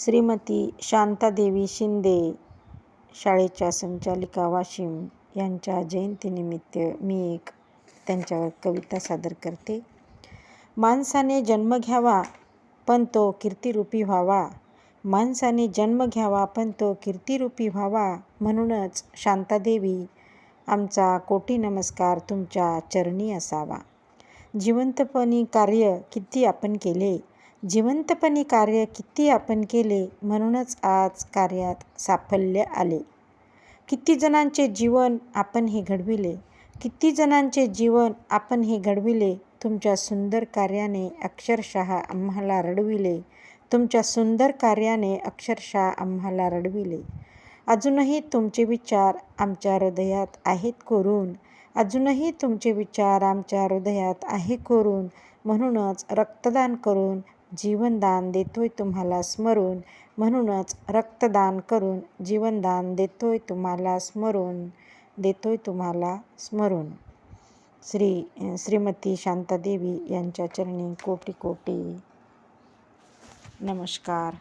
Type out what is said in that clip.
श्रीमती शांतादेवी शिंदे शाळेच्या संचालिका वाशिम यांच्या जयंतीनिमित्त मी एक त्यांच्यावर कविता सादर करते. माणसाने जन्म घ्यावा पण तो कीर्तिरूपी व्हावा. माणसाने जन्म घ्यावा पण तो कीर्तिरूपी व्हावा म्हणूनच शांतादेवी आमचा कोटी नमस्कार तुमच्या चरणी असावा. जिवंतपणी कार्य किती आपण केले जिवंतपणी कार्य किती आपण केले म्हणूनच आज कार्यात साफल्य आले. किती जणांचे जीवन आपण हे घडविले किती जणांचे जीवन आपण हे घडविले तुमच्या सुंदर कार्याने अक्षरशः आम्हाला रडविले तुमच्या सुंदर कार्याने अक्षरशः आम्हाला रडविले. अजूनही तुमचे विचार आमच्या हृदयात आहेत कोरून अजूनही तुमचे विचार आमच्या हृदयात आहे कोरून म्हणूनच रक्तदान करून जीवनदान देतोय तुम्हाला स्मरून. म्हणूनच रक्तदान करून जीवनदान देतोय तुम्हाला स्मरून. देतोय तुम्हाला स्मरून. श्री श्रीमती शांतादेवी यांच्या चरणी कोटी कोटी. नमस्कार.